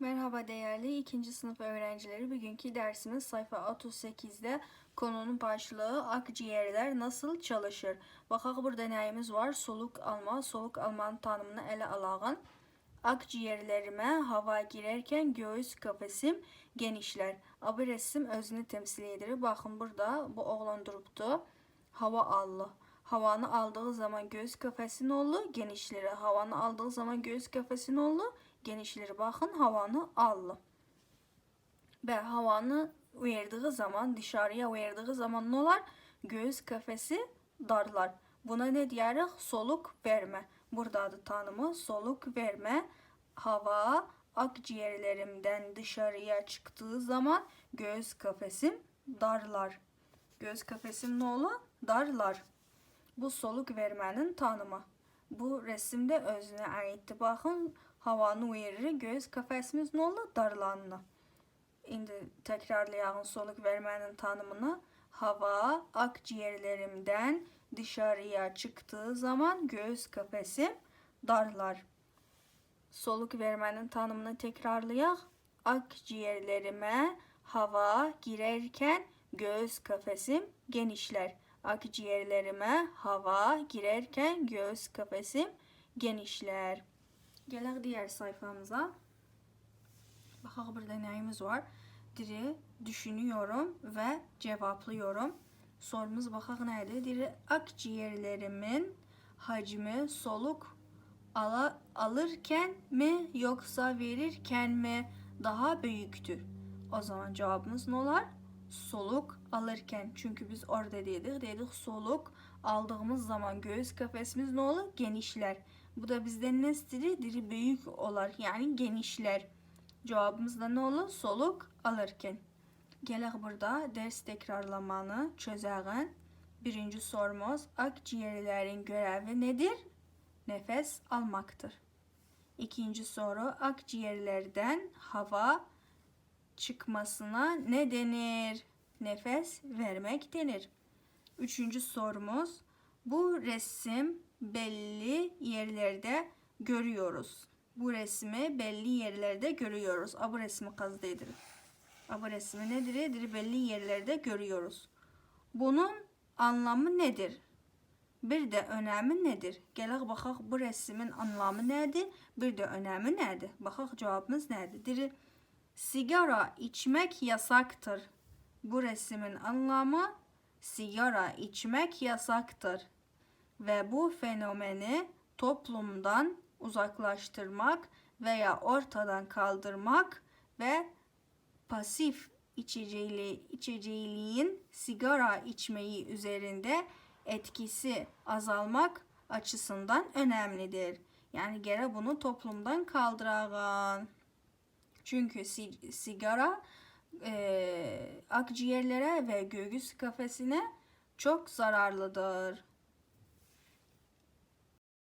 Merhaba değerli ikinci sınıf öğrencileri. Bugünkü dersimiz sayfa 38'de konunun başlığı akciğerler nasıl çalışır? Bakaq burada nəyimiz var? Soluk alma. Soluk almanın tanımını ele alağın. Akciğerlerime hava girerken göğüs kafesim genişler. Bu resim özünü temsil edir. Bakın burada bu oğlan durubdu. Hava allı. Havanı aldığı zaman göğüs kafesi ne oldu? Genişleri. Havanı aldığı zaman göğüs kafesi ne oldu? Genişleri. Bakın havanı allı. Ve havanı verdiği zaman dışarıya verdiği zaman ne olar? Göğüs kafesi darlar. Buna ne diyerek? Soluk verme. Burada adı tanımı soluk verme. Hava akciğerlerimden dışarıya çıktığı zaman göğüs kafesim darlar. Göğüs kafesim ne olur? Darlar. Bu soluk vermenin tanımı. Bu resimde özüne aittir. Bakın havanı verir. Göğüs kafesimiz ne olur? Darlanlı. İndi tekrarlayalım soluk vermenin tanımını. Hava akciğerlerimden dışarıya çıktığı zaman göğüs kafesim darlar. Soluk vermenin tanımını tekrarlayak. Akciğerlerime hava girerken göğüs kafesim genişler. Akciğerlerime hava girerken göğüs kafesim genişler. Gələk diğer sayfamıza. Baxaq burada nəyimiz var? Diri düşünüyorum ve cevaplıyorum. Sorumuz baxaq nədir? Diri akciğerlerimin hacmi soluk ala, alırken mi yoksa verirken mi daha büyüktür? O zaman cevabımız ne olar? Alırken. Çünkü biz orada dedik. Dedik soluk aldığımız zaman göğüs kafesimiz ne olur? Genişler. Bu da bizden ne istiyor? Diri büyük olar. Yani genişler. Cevabımız da ne olur? Soluk alırken. Gələk burada ders tekrarlamanı çözəğin. Birinci sorumuz akciğerlerin görevi nedir? Nefes almaktır. İkinci soru akciğerlerden hava çıkmasına ne denir? Nefes vermek denir. Üçüncü sorumuz bu resim belli yerlerde görüyoruz. Bu resmi belli yerlerde görüyoruz. A, bu resmi kazdı edilir. A, resmi nedir? Edir belli yerlerde görüyoruz. Bunun anlamı nedir? Bir de önemi nedir? Gələk baxaq bu resmin anlamı nədir? Bir de önemi nədir? Baxaq cevabımız nədir? Diri sigara içmek yasaktır. Bu resmin anlamı sigara içmek yasaktır ve bu fenomeni toplumdan uzaklaştırmak veya ortadan kaldırmak ve pasif içeceği, içeceğiliğin sigara içmeyi üzerinde etkisi azalmak açısından önemlidir. Yani gene bunu toplumdan kaldırağın. Çünkü si- sigara e, akciğerlere ve göğüs kafesine çok zararlıdır.